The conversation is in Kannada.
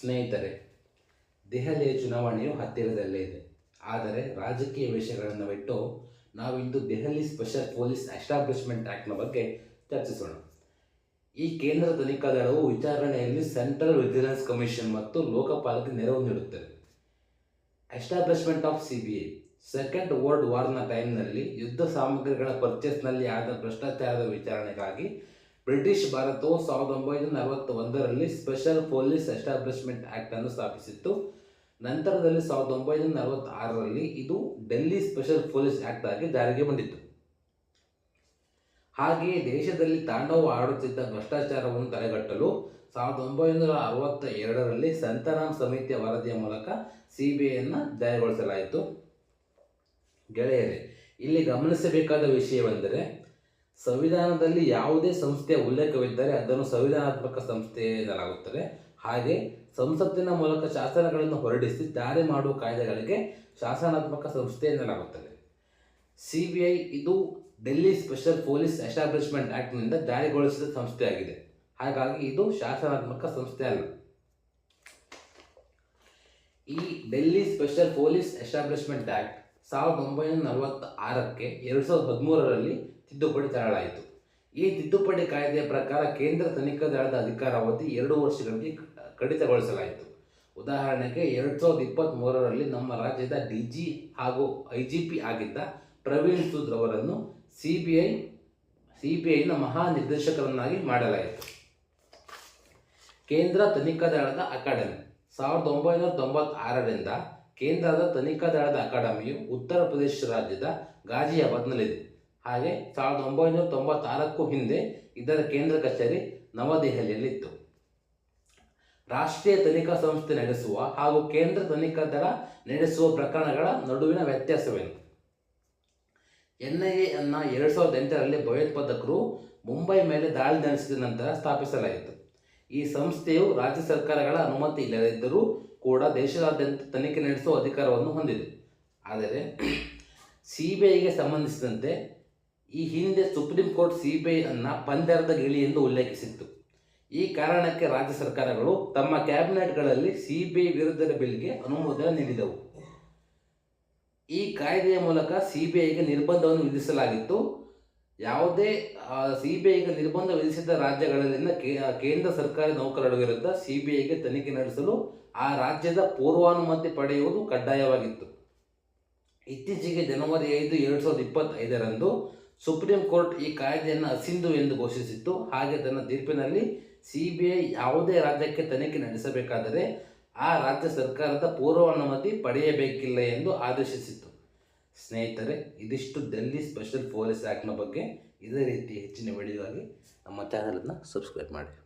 ಸ್ನೇಹಿತರೆ, ದೆಹಲಿಯ ಚುನಾವಣೆಯು ಹತ್ತಿರದಲ್ಲೇ ಇದೆ. ಆದರೆ ರಾಜಕೀಯ ವಿಷಯಗಳನ್ನು ಬಿಟ್ಟು ನಾವಿಂದು ದೆಹಲಿ ಸ್ಪೆಷಲ್ ಪೊಲೀಸ್ ಎಸ್ಟಾಬ್ಲಿಷ್ಮೆಂಟ್ ಆ್ಯಕ್ಟ್ನ ಬಗ್ಗೆ ಚರ್ಚಿಸೋಣ. ಈ ಕೇಂದ್ರ ತನಿಖಾ ದಳವು ವಿಚಾರಣೆಯಲ್ಲಿ ಸೆಂಟ್ರಲ್ ವಿಜಿಲೆನ್ಸ್ ಕಮಿಷನ್ ಮತ್ತು ಲೋಕಪಾಲಕ್ಕೆ ನೆರವು ನೀಡುತ್ತದೆ. Establishment of C B I second world ವಾರ್ನ ಟೈಮ್ನಲ್ಲಿ ಯುದ್ಧ ಸಾಮಗ್ರಿಗಳ ಪರ್ಚೇಸ್ನಲ್ಲಿ ಆದ ಭ್ರಷ್ಟಾಚಾರದ ವಿಚಾರಣೆಗಾಗಿ ಬ್ರಿಟಿಷ್ ಭಾರತವು ಸಾವಿರದ ಒಂಬೈನೂರ ನಲವತ್ತ ಒಂದರಲ್ಲಿ ಸ್ಪೆಷಲ್ ಪೊಲೀಸ್ ಎಸ್ಟಾಬ್ಲಿಷ್ಮೆಂಟ್ ಆಕ್ಟ್ ಅನ್ನು ಸ್ಥಾಪಿಸಿತ್ತು. ನಂತರದಲ್ಲಿ ಸಾವಿರದ ಒಂಬೈನೂರ ನಲವತ್ತಾರರಲ್ಲಿ ಇದು ಡೆಲ್ಲಿ ಸ್ಪೆಷಲ್ ಪೊಲೀಸ್ ಆಕ್ಟ್ ಆಗಿ ಜಾರಿಗೆ ಬಂದಿತ್ತು. ಹಾಗೆಯೇ ದೇಶದಲ್ಲಿ ತಾಂಡವ ಆಡುತ್ತಿದ್ದ ಭ್ರಷ್ಟಾಚಾರವನ್ನು ತಡೆಗಟ್ಟಲು ಸಾವಿರದ ಒಂಬೈನೂರ ಅರವತ್ತ ಎರಡರಲ್ಲಿ ಸಂತರಾಮ್ ಸಮಿತಿಯ ವರದಿಯ ಮೂಲಕ ಸಿ ಬಿ ಐಯನ್ನು ಜಾರಿಗೊಳಿಸಲಾಯಿತು. ಗೆಳೆಯರೇ, ಇಲ್ಲಿ ಗಮನಿಸಬೇಕಾದ ವಿಷಯವೆಂದರೆ ಸಂವಿಧಾನದಲ್ಲಿ ಯಾವುದೇ ಸಂಸ್ಥೆಯ ಉಲ್ಲೇಖವಿದ್ದರೆ ಅದನ್ನು ಸಂವಿಧಾನಾತ್ಮಕ ಸಂಸ್ಥೆ ಎನ್ನಲಾಗುತ್ತದೆ. ಹಾಗೆ ಸಂಸತ್ತಿನ ಮೂಲಕ ಶಾಸನಗಳನ್ನು ಹೊರಡಿಸಿ ಜಾರಿ ಮಾಡುವ ಕಾಯ್ದೆಗಳಿಗೆ ಶಾಸನಾತ್ಮಕ ಸಂಸ್ಥೆ ಎನ್ನಲಾಗುತ್ತದೆ. ಸಿ ಬಿ ಐ ಇದು ಡೆಲ್ಲಿ ಸ್ಪೆಷಲ್ ಪೊಲೀಸ್ ಎಸ್ಟಾಬ್ಲಿಷ್ಮೆಂಟ್ ಆ್ಯಕ್ಟ್ನಿಂದ ಜಾರಿಗೊಳಿಸಿದ ಸಂಸ್ಥೆಯಾಗಿದೆ. ಹಾಗಾಗಿ ಇದು ಶಾಸನಾತ್ಮಕ ಸಂಸ್ಥೆ ಅಲ್ಲ. ಈ Delhi special police establishment act ಸಾವಿರದ ಒಂಬೈನೂರ ನಲವತ್ತ ಆರಕ್ಕೆ ಎರಡು ಸಾವಿರದ ಹದಿಮೂರರಲ್ಲಿ ತಿದ್ದುಪಡಿ ತರಲಾಯಿತು. ಈ ತಿದ್ದುಪಡಿ ಕಾಯ್ದೆಯ ಪ್ರಕಾರ ಕೇಂದ್ರ ತನಿಖಾ ದಳದ ಅಧಿಕಾರಾವಧಿ ಎರಡು ವರ್ಷಗಳಿಗೆ ಕಡಿತಗೊಳಿಸಲಾಯಿತು. ಉದಾಹರಣೆಗೆ ಎರಡು ಸಾವಿರದ ಇಪ್ಪತ್ತ್ಮೂರರಲ್ಲಿ ನಮ್ಮ ರಾಜ್ಯದ ಡಿ ಜಿ ಹಾಗೂ ಐ ಜಿ ಪಿ ಆಗಿದ್ದ ಪ್ರವೀಣ್ ಸೂದ್ ಅವರನ್ನು C B I, C B ಐನ ಮಹಾನಿರ್ದೇಶಕರನ್ನಾಗಿ ಮಾಡಲಾಯಿತು. ಕೇಂದ್ರ ತನಿಖಾ ದಳದ ಅಕಾಡೆಮಿ. ಸಾವಿರದ ಒಂಬೈನೂರ ತೊಂಬತ್ತಾರರಿಂದ ಕೇಂದ್ರದ ತನಿಖಾ ದಳದ ಅಕಾಡೆಮಿಯು ಉತ್ತರ ಪ್ರದೇಶ ರಾಜ್ಯದ ಗಾಜಿಯಾಬಾದ್ನಲ್ಲಿದೆ ಹಾಗೆ ಸಾವಿರದ ಒಂಬೈನೂರ ತೊಂಬತ್ತಾರಕ್ಕೂ ಹಿಂದೆ ಇದರ ಕೇಂದ್ರ ಕಚೇರಿ ನವದೆಹಲಿಯಲ್ಲಿತ್ತು. ರಾಷ್ಟ್ರೀಯ ತನಿಖಾ ಸಂಸ್ಥೆ ನಡೆಸುವ ಹಾಗೂ ಕೇಂದ್ರ ತನಿಖಾ ದಳ ನಡೆಸುವ ಪ್ರಕರಣಗಳ ನಡುವಿನ ವ್ಯತ್ಯಾಸವೇನು? ಎನ್ ಐ ಎ ಅನ್ನ ಎರಡು ಸಾವಿರದ ಎಂಟರಲ್ಲಿ ಭಯೋತ್ಪಾದಕರು ಮುಂಬೈ ಮೇಲೆ ದಾಳಿ ನಡೆಸಿದ ನಂತರ ಸ್ಥಾಪಿಸಲಾಯಿತು. ಈ ಸಂಸ್ಥೆಯು ರಾಜ್ಯ ಸರ್ಕಾರಗಳ ಅನುಮತಿ ಇಲ್ಲದಿದ್ದರೂ ಕೂಡ ದೇಶದಾದ್ಯಂತ ತನಿಖೆ ನಡೆಸುವ ಅಧಿಕಾರವನ್ನು ಹೊಂದಿದೆ. ಆದರೆ, ಸಿಬಿಐಗೆ ಸಂಬಂಧಿಸಿದಂತೆ ಈ ಹಿಂದೆ ಸುಪ್ರೀಂ ಕೋರ್ಟ್ ಸಿ ಬಿ ಪಂದ್ಯರದ ಗಿಳಿ ಎಂದು ಉಲ್ಲೇಖಿಸಿತ್ತು. ಈ ಕಾರಣಕ್ಕೆ ರಾಜ್ಯ ಸರ್ಕಾರಗಳು ತಮ್ಮ ಕ್ಯಾಬಿನೆಟ್ಗಳಲ್ಲಿ ಸಿ ಬಿ ಐ ವಿರುದ್ಧದ ಬಿಲ್ಗೆ ಅನುಮೋದನೆ ನೀಡಿದವು. ಈ ಕಾಯ್ದೆಯ ಮೂಲಕ ಸಿ ಬಿ ಐಗೆ ನಿರ್ಬಂಧವನ್ನು ವಿಧಿಸಲಾಗಿತ್ತು. ಯಾವುದೇ ಸಿ ಬಿ ಐಗೆ ನಿರ್ಬಂಧ ವಿಧಿಸಿದ ರಾಜ್ಯಗಳಲ್ಲಿನ ಕೇಂದ್ರ ಸರ್ಕಾರಿ ನೌಕರರ ವಿರುದ್ಧ ಸಿ ಬಿ ಐಗೆ ತನಿಖೆ ನಡೆಸಲು ಆ ರಾಜ್ಯದ ಪೂರ್ವಾನುಮತಿ ಪಡೆಯುವುದು ಕಡ್ಡಾಯವಾಗಿತ್ತು. ಇತ್ತೀಚೆಗೆ ಜನವರಿ ಐದು, ಎರಡು ಸಾವಿರದ ಇಪ್ಪತ್ತೈದರಂದು ಸುಪ್ರೀಂ ಕೋರ್ಟ್ ಈ ಕಾಯ್ದೆಯನ್ನು ಅಸಿಂಧು ಎಂದು ಘೋಷಿಸಿತ್ತು. ಹಾಗೆ ತನ್ನ ತೀರ್ಪಿನಲ್ಲಿ ಸಿ ಯಾವುದೇ ರಾಜ್ಯಕ್ಕೆ ತನಿಖೆ ನಡೆಸಬೇಕಾದರೆ ಆ ರಾಜ್ಯ ಸರ್ಕಾರದ ಪೂರ್ವ ಅನುಮತಿ ಪಡೆಯಬೇಕಿಲ್ಲ ಎಂದು ಆದೇಶಿಸಿತ್ತು. ಸ್ನೇಹಿತರೆ, ಇದಿಷ್ಟು ಡೆಲ್ಲಿ ಸ್ಪೆಷಲ್ ಪೊಲೀಸ್ ಆ್ಯಕ್ಟ್ನ ಬಗ್ಗೆ. ಇದೇ ರೀತಿ ಹೆಚ್ಚಿನ ವಿಡಿಯೋಗಾಗಿ ನಮ್ಮ ಚಾನಲನ್ನು ಸಬ್ಸ್ಕ್ರೈಬ್ ಮಾಡಿ.